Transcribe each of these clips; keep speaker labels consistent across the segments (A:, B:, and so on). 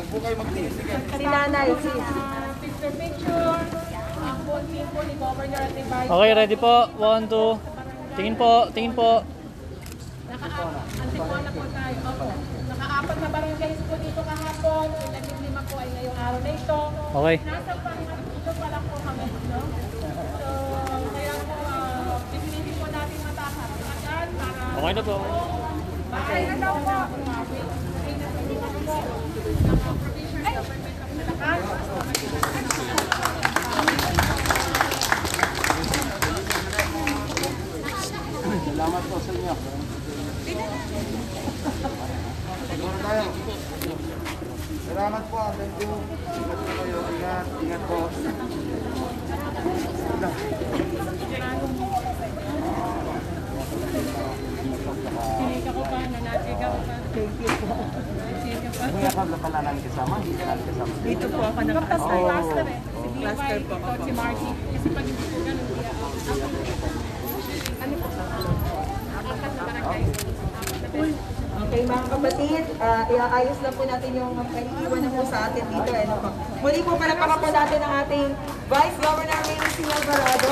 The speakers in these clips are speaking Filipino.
A: Huwag po kayo magtiis.
B: Si nanay, si...
C: Picture picture. Ang team po ni Governor at.
D: Okay, ready po. One, two. Tingin po, tingin po.
C: Antipona po tayo. Opo. Nakaapat na barangays po dito kahapon. Yung naging lima po ay ngayong araw na ito.
D: Okay.
C: Nasa pangatlo pa lang po kami. No? So, kaya po, uh, pipilitin po natin matakas. Agad para...
D: Okay na po.
C: Bakit na daw po?
A: Salamat po. Thank you. Ingat po kayo. Ingat. Ingat po.
C: Sinika ko pa, nanatiga ko pa.
B: Thank you po.
C: Sinika pa.
A: Kuya Pablo pala namin kasama. Hindi ka namin kasama.
B: Dito po ako nakasama.
C: may cluster eh. Si ito, si Marky. Kasi pag hindi po ganun, di ako. Ano po? Apat na barangay. Apat na beses.
B: Okay mga kapatid, ah, iaayos lang po natin yung kaiiwan na po sa atin dito. Ano po. Muli po palakpakan po natin ang ating Vice Governor C. Alvarado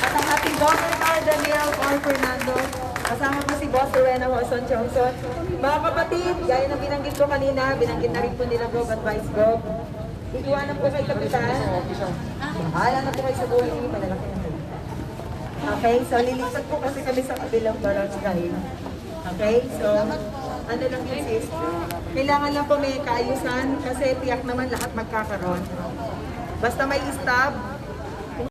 B: at ang ating Governor Daniel R. Fernando. Kasama po si Boss Rowena Johnson Johnson. Mga kapatid, gaya ng binanggit ko kanina, binanggit na rin po nila Gov at Vice Gov. Iiwanan po kay Kapitan. Bahala na po kayo sa buhay niyo, malalaki na. Okay, so lilipat po kasi kami sa kabilang barangay. Okay, so ano lang yun sis? Kailangan lang po may kaayusan kasi tiyak naman lahat magkakaroon. Basta may stab,